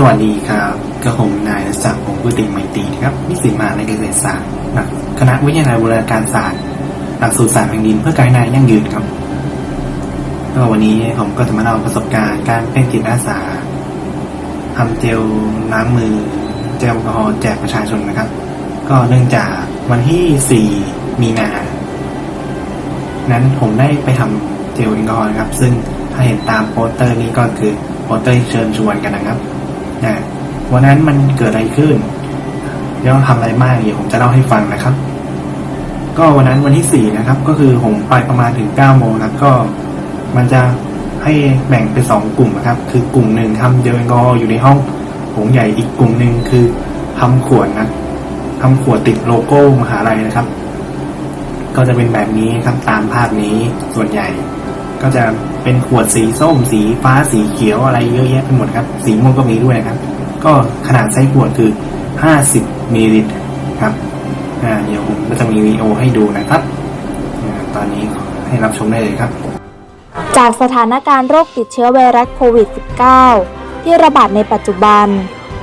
สวัสดีครับกระผมนายศักดิ์พงศ์พุติไมตรีครับนิสิตมหาในเกษตรศาสตร์คณะวิทยาลัยบูรณาการศาสตร์ หลักสูตรศาสตร์แผ่นดินเพื่อการนายยั่งยืนครับก็วันนี้ผมก็จะมาเล่าประสบการณ์การเป็นจิตอาสาทำเจลล้างมือ เจลแอลกอฮอล์แจกประชาชนนะครับ ก็เนื่องจากวันที่ 4 มีนา นั้นผมได้ไปทำเจลแอลกอฮอล์ครับ ซึ่งถ้าเห็นตามโปสเตอร์นี้ก็คือโปสเตอร์เชิญชวนกันนะครับ นะวันนั้นมันเกิดอะไรขึ้นแล้วทำอะไรบ้างเดี๋ยวผมจะเล่าให้ฟังนะครับ ก็วันนั้นวันที่สี่นะครับ ก็คือผมไปประมาณถึงเก้าโมงครับ ก็มันจะให้แบ่งเป็นสองกลุ่มนะครับ คือกลุ่มหนึ่งทำเจลแอลกอฮอล์อยู่ในห้องโถงใหญ่อีกกลุ่มหนึ่งคือทำขวดนะทำขวดติดโลโก้มหาลัยนะครับ ก็จะเป็นแบบนี้ครับตามภาพนี้ส่วนใหญ่ ก็จะเป็นขวดสีส้ม สีฟ้าสีเขียวอะไรเยอะแยะไปหมดครับ สีม่วงก็มีด้วยนะครับ ก็ขนาดไซส้ขวดคือ 50มิลลิลิตรครับอ่าเดี๋ยวผมก็จะมีวิดีโอให้ดูนะครับอ่าตอนนี้ให้รับชมได้เลยครับ จากสถานการณ์โรคติดเชื้อไวรัสโควิด -19 ที่ระบาดในปัจจุบัน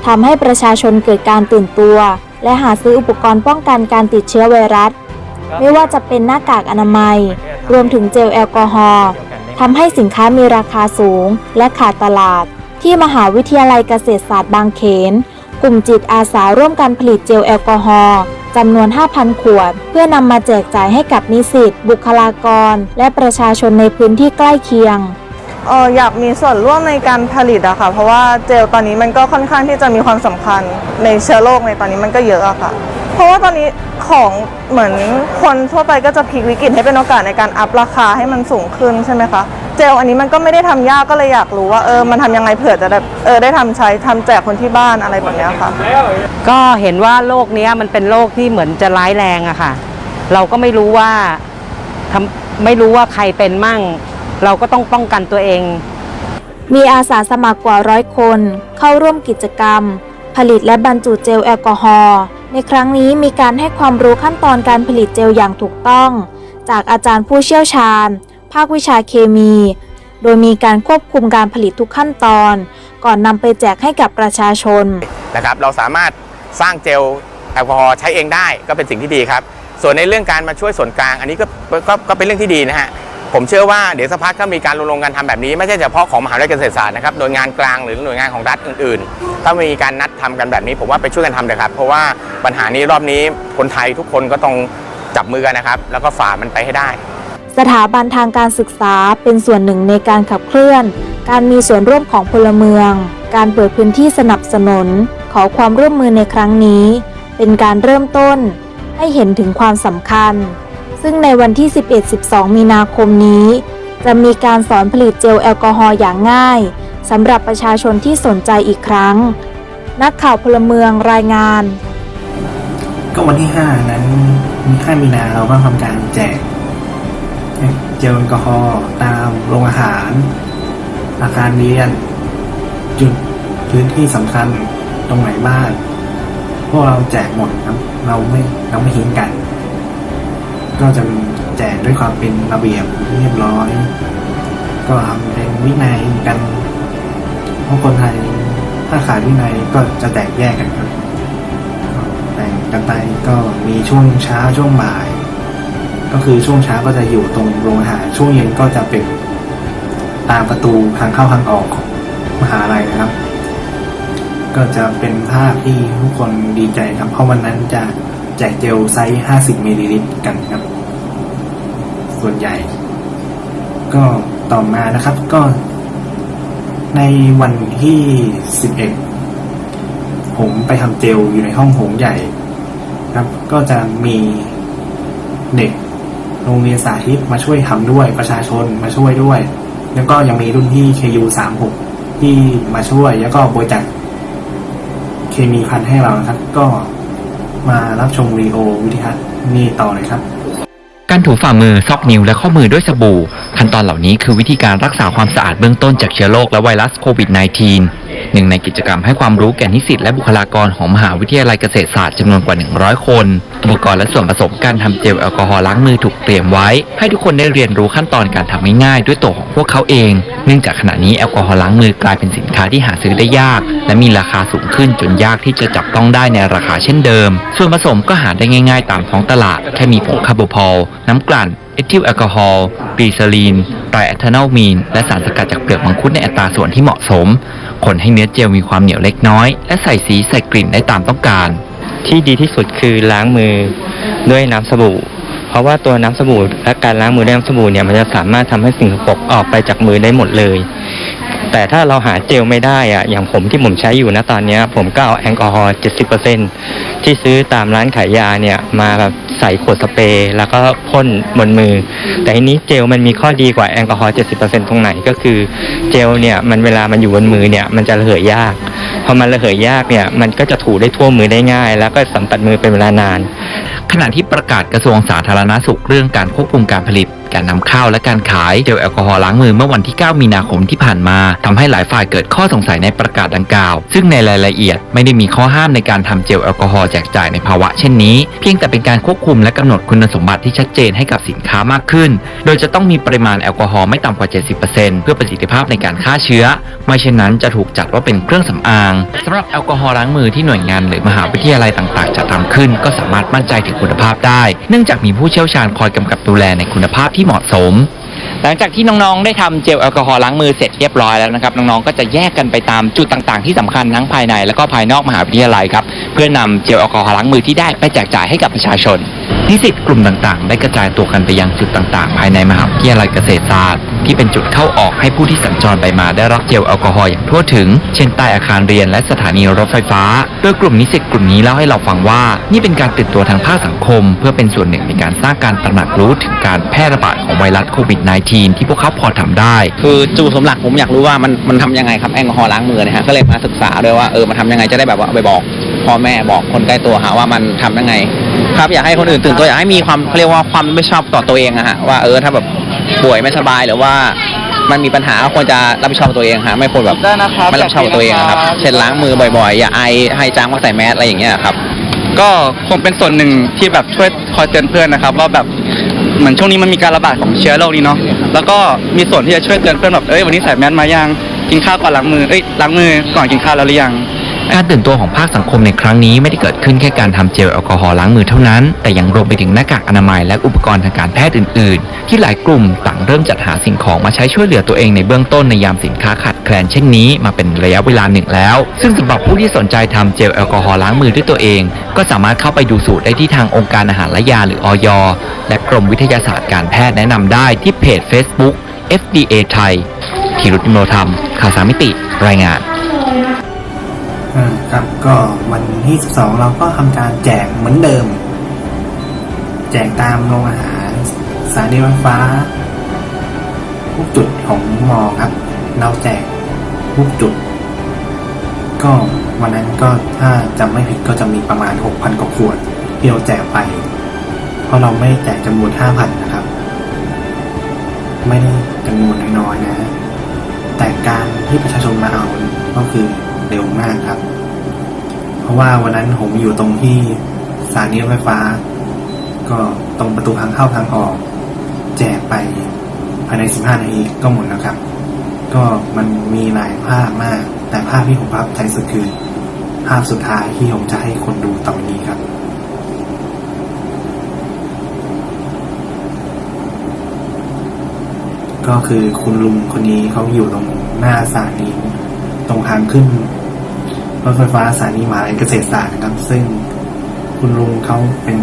ทำให้ประชาชนเกิดการตื่นตัว และหาซื้ออุปกรณ์ป้องกันการติดเชื้อไวรัส ไม่ว่าจะเป็นหน้ากากอนามัย รวมถึงเจลแอลกอฮอล์ ทำให้สินค้ามีราคาสูง และขาดตลาด ที่มหาวิทยาลัยเกษตรศาสตร์บางเขน กลุ่มจิตอาสาร่วมกันผลิตเจลแอลกอฮอล์จำนวน 5,000 ขวด เพื่อนำมาแจกจ่ายให้กับนิสิต บุคลากร และประชาชนในพื้นที่ใกล้เคียงเอออยากมีส่วนร่วมในการผลิตอะค่ะ เพราะว่าเจลตอนนี้มันก็ค่อนข้างที่จะมีความสำคัญในเชื้อโรคในตอนนี้มันก็เยอะอะค่ะ เพราะว่าตอนนี้ของเหมือนคนทั่วไปก็จะพลิกวิกฤตให้เป็นโอกาสในการอัพราคาให้มันสูงขึ้นใช่ไหมคะ เจลอันนี้มันก็ไม่ได้ทำยากก็เลยอยากรู้ว่าเออมันทำยังไงเผื่อจะได้เออได้ทำใช้ทำแจกคนที่บ้านอะไรแบบเนี้ยค่ะ ก็เห็นว่าโรคเนี้ยมันเป็นโรคที่เหมือนจะร้ายแรงอะค่ะ เราก็ไม่รู้ว่าทำไม่รู้ว่าใครเป็นมั่ง เราก็ต้องป้องกันตัวเอง มีอาสาสมัครกว่าร้อยคน เข้าร่วมกิจกรรม ผลิตและบรรจุเจลแอลกอฮอล์ในครั้งนี้มีการให้ความรู้ขั้นตอนการผลิตเจลอย่างถูกต้อง จากอาจารย์ผู้เชี่ยวชาญ ภาควิชาเคมี โดยมีการควบคุมการผลิตทุกขั้นตอน ก่อนนำไปแจกให้กับประชาชนนะครับเราสามารถสร้างเจลแอลกอฮอล์ใช้เองได้ก็เป็นสิ่งที่ดีครับ ส่วนในเรื่องการมาช่วยส่วนกลาง อันนี้ก็ก็ก็เป็นเรื่องที่ดีนะฮะ ผมเชื่อว่าเดี๋ยวสักพักก็มีการรณรงค์การทำแบบนี้ ไม่ใช่เฉพาะของมหาวิทยาลัยเกษตรศาสตร์นะครับหน่วยงานกลางหรือหน่วยงานของรัฐอื่นๆ ถ้ามีการนัดทำกันแบบนี้ ผมว่าไปช่วยกันทำเลยครับ เพราะว่าปัญหานี้รอบนี้คนไทยทุกคนก็ต้องจับมือกันนะครับ แล้วก็ฝ่ามันไปให้ได้ สถาบันทางการศึกษาเป็นส่วนหนึ่งในการขับเคลื่อน การมีส่วนร่วมของพลเมือง การเปิดพื้นที่สนับสนุน ขอความร่วมมือในครั้งนี้ เป็นการเริ่มต้น ให้เห็นถึงความสำคัญ ซึ่งในวันที่ 11-12 มีนาคมนี้ จะมีการสอนผลิตเจลแอลกอฮอล์อย่างง่ายสำหรับประชาชนที่สนใจอีกครั้ง นักข่าวพลเมืองรายงาน ก็วันที่ 5 นั้นมี5มีนาเราก็ทำการแจก เจลแอลกอฮอล์ตามโรงอาหาร อาคารเรียน จุดพื้นที่สำคัญตรงไหนบ้างพวกเราแจกหมดครับ เราไม่เราไม่ทิ้งกัน ก็จะแจกด้วยความเป็นระเบียบเรียบร้อย ก็ทำเป็นวินัยกันเพราะคนไทยถ้าขาดวินัยก็จะแตกแยกกันครับแบ่งกันไปก็มีช่วงเช้าช่วงบ่าย ก็คือช่วงเช้าก็จะอยู่ตรงโรงอาหารช่วงเย็นก็จะเป็นตามประตูทางเข้าทางออกของมหาลัยนะครับ ก็จะเป็นภาพที่ทุกคนดีใจครับเพราะวันนั้นจะ แจกเจลไซส์ 50มิลลิลิตรกันครับ ส่วนใหญ่ ก็ต่อมานะครับก็ ในวันที่ 11 ผมไปทำเจลอยู่ในห้องโถงใหญ่ ครับ ก็จะมีเด็กโรงเรียนสาธิตมาช่วยทำด้วยประชาชนมาช่วยด้วย แล้วก็ยังมีรุ่นพี่ KU 36ที่มาช่วยแล้วก็บริจาคเคมีพันให้เรานะครับ ก็ มารับชมวีดีโอวิทยานี่ต่อเลยครับ การถูฝ่ามือซอกนิ้วและข้อมือด้วยสบู่ ขั้นตอนเหล่านี้คือวิธีการรักษาความสะอาดเบื้องต้นจากเชื้อโรคและไวรัสโควิด -19 หนึ่งในกิจกรรมให้ความรู้แก่นิสิตและบุคลากรของมหาวิทยาลัยเกษตรศาสตร์จำนวนกว่า 100 คน อุปกรณ์และส่วนผสมการทำเจลแอลกอฮอล์ล้างมือถูกเตรียมไว้ ให้ทุกคนได้เรียนรู้ขั้นตอนการทำง่ายๆด้วยตัวของพวกเขาเอง เนื่องจากขณะนี้แอลกอฮอล์ล้างมือกลายเป็นสินค้าที่หาซื้อได้ยาก และมีราคาสูงขึ้นจนยากที่จะจับต้องได้ในราคาเช่นเดิม ส่วนผสมก็หาได้ง่าย ๆ ตามท้องตลาดแค่มีผงคาร์โบพอลน้ำกลั่น เอทิลแอลกอฮอล์ปีซาลีนไตรแอทานอลมีน และสารสกัดจากเปลือกมังคุดในอัตราส่วนที่เหมาะสม คนให้เนื้อเจลมีความเหนียวเล็กน้อย และใส่สีใส่กลิ่นได้ตามต้องการ ที่ดีที่สุดคือล้างมือด้วยน้ำสบู่ เพราะว่าตัวน้ำสบู่และการล้างมือด้วยน้ำสบู่เนี่ยมันจะสามารถทำให้สิ่งสกปรกออกไปจากมือได้หมดเลย แต่ถ้าเราหาเจลไม่ได้อะอย่างผมที่ผมใช้อยู่นะตอนนี้ผมก็เอาแอลกอฮอล์70%ที่ซื้อตามร้านขายยาเนี่ยมาแบบใส่ขวดสเปรย์แล้วก็พ่นบนมือ แต่ทีนี้เจลมันมีข้อดีกว่าแอลกอฮอล์70%ตรงไหนก็คือเจลเนี่ยมันเวลามันอยู่บนมือเนี่ยมันจะระเหยยากพอมันระเหยยากเนี่ยมันก็จะถูได้ทั่วมือได้ง่าย แล้วก็สัมผัสมือเป็นเวลานาน ขณะที่ประกาศกระทรวงสาธารณาสุขเรื่องการควบคุมการผลิต การนำเข้าและการขายเจลแอลกอฮอล์ล้างมือเมื่อวันที่ 9 มีนาคมที่ผ่านมาทำให้หลายฝ่ายเกิดข้อสงสัยในประกาศดังกล่าว ซึ่งในรายละเอียดไม่ได้มีข้อห้ามในการทำเจลแอลกอฮอล์แจกจ่ายในภาวะเช่นนี้ เพียงแต่เป็นการควบคุมและกำหนดคุณสมบัติที่ชัดเจนให้กับสินค้ามากขึ้น โดยจะต้องมีปริมาณแอลกอฮอล์ไม่ต่ำกว่า 70%เพื่อประสิทธิภาพในการฆ่าเชื้อ ไม่เช่นนั้นจะถูกจัดว่าเป็นเครื่องสำอางสำหรับแอลกอฮอล์ล้างมือที่หน่วยงานหรือมหาวิทยาลัยต่าง ๆ จะทำขึ้น ก็สามารถมั่นใจถึงคุณภาพได้ เนื่องจากมีผู้เชี่ยวชาญคอยกำกับดูแลในคุณภาพที่เหมาะสม หลังจากที่น้องๆ ได้ทำเจลแอลกอฮอล์ล้างมือเสร็จเรียบร้อยแล้วนะครับ น้องๆ ก็จะแยกกันไปตามจุดต่างๆ ที่สำคัญทั้งภายในและก็ภายนอกมหาวิทยาลัยครับ เพื่อนำเจลแอลกอฮอล์ล้างมือที่ได้ไปแจกจ่ายให้กับประชาชน นิสิตกลุ่มต่างๆ ได้กระจายตัวกันไปยังจุดต่างๆ ภายในมหาวิทยาลัยเกษตรศาสตร์ ที่เป็นจุดเข้าออกให้ผู้ที่สัญจรไปมาได้รับเจลแอลกอฮอล์อย่างทั่วถึง เช่นใต้อาคารเรียนและสถานีรถไฟฟ้า โดยกลุ่มนิสิตกลุ่มนี้เล่าให้เราฟังว่า นี่เป็นการตื่นตัวทางภาคสังคม เพื่อเป็นส่วนหนึ่งในการสร้างการตระหนักรู้ถึงการแพร่ระบาดของไวรัสโควิด -19 ที่พวกเขาพอทำได้ คือจูสมหลักผมอยากรู้ว่ามันมันทำยังไงครับแอลกอฮอล์ล้างมือนี่ยฮะก็เลยมาศึกษาด้วยว่าเออมันทำยังไงจะได้แบบว่าไปบอก พ่อแม่บอกคนใกล้ตัวหาว่ามันทำยังไง ครับอยากให้คนอื่นตื่นตัวอยากให้มีความเขาเรียกว่าความไม่ชอบต่อตัวเองอะฮะว่าเออถ้าแบบป่วยไม่สบายหรือว่ามันมีปัญหาก็ควรจะรับผิดชอบกับตัวเองฮะไม่ควรแบบไม่รับผิดชอบกับตัวเองอะครับเช่นล้างมือบ่อยๆ อย่าไอให้จางว่าใส่แมสอะไรอย่างเงี้ยครับก็คงเป็นส่วนหนึ่งที่แบบช่วยคอยเตือนเพื่อนนะครับ ว่าแบบเหมือนช่วงนี้มันมีการระบาดของเชื้อโรคนี้เนาะแล้วก็มีส่วนที่จะช่วยเตือนเพื่อนแบบเอ้ยวันนี้ใส่แมสมายังกินข้าวก่อนล้างมือเอ้ยล้างมือก่อนกินข้าวแล้วหรือยัง การตื่นตัวของภาคสังคมในครั้งนี้ไม่ได้เกิดขึ้นแค่การทำเจลแอลกอฮอล์ล้างมือเท่านั้น แต่ยังรวมไปถึงหน้ากากอนามัยและอุปกรณ์ทางการแพทย์อื่น ๆ ที่หลายกลุ่มต่างเริ่มจัดหาสิ่งของมาใช้ช่วยเหลือตัวเองในเบื้องต้นในยามสินค้าขาดแคลนเช่นนี้มาเป็นระยะเวลาหนึ่งแล้ว ซึ่งสำหรับผู้ที่สนใจทำเจลแอลกอฮอล์ล้างมือด้วยตัวเอง ก็สามารถเข้าไปดูสูตรได้ที่ทางองค์การอาหารและยาหรืออยและกรมวิทยาศาสตร์การแพทย์แนะนำได้ที่เพจ Facebook FDA ไทยธีรุติโมธรรมข่าวสามมิติ รายงาน ครับ ก็วันที่12เราก็ทำการแจกเหมือนเดิม แจกตามโรงอาหารสถานีรถไฟฟ้าทุกจุดของมอครับ เราแจกทุกจุด ก็วันนั้นก็ถ้าจำไม่ผิดก็จะมีประมาณ 6,000กว่าขวดที่เราแจกไป เพราะเราไม่แจกจำนวน 5,000 นะครับ ไม่ได้จำนวนน้อยๆนะ แต่การที่ประชาชนมาเอาก็คือ เร็วมากครับ เพราะว่าวันนั้นผมอยู่ตรงที่สถานีรถไฟฟ้า ก็ตรงประตูทางเข้าทางออก แจกไปภายใน 15 นาทีก็หมดแล้วครับ ก็มันมีหลายภาพมาก แต่ภาพที่ผมประทับใจสุดคือภาพสุดท้ายที่ผมจะให้คนดูต่อนี้ครับก็คือคุณลุงคนนี้เขาอยู่ตรงหน้าสถานี ตรงทางขึ้นรถไฟฟ้าสถานีมหาลัยเกษตรศาสตร์นะครับ ซึ่งคุณลุงเขาเป็น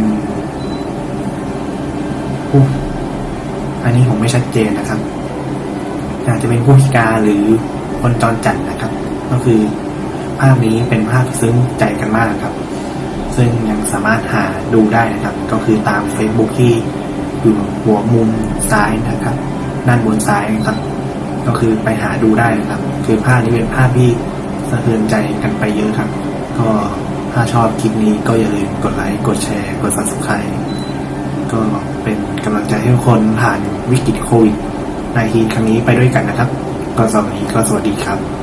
ผู้อันนี้ผมไม่ชัดเจนนะครับ อาจจะเป็นผู้พิการหรือคนจรจัดนะครับ ก็คือภาพนี้เป็นภาพซึ้งใจกันมากครับ ซึ่งยังสามารถหาดูได้นะครับ ก็คือตาม Facebook ที่อยู่หัวมุมซ้ายนะครับ ด้านบนซ้ายนะครับ ก็คือไปหาดูได้นะครับ คือภาพนี้เป็นภาพที่สะเทือนใจกันไปเยอะครับ ก็ถ้าชอบคลิปนี้ก็อย่าลืมกดไลค์ กดแชร์ กด subscribe ก็เป็นกำลังใจให้ทุกคนผ่านวิกฤตโควิด -19 ครั้งนี้ไปด้วยกันนะครับ ก็สำหรับวันนี้ก็สวัสดีครับ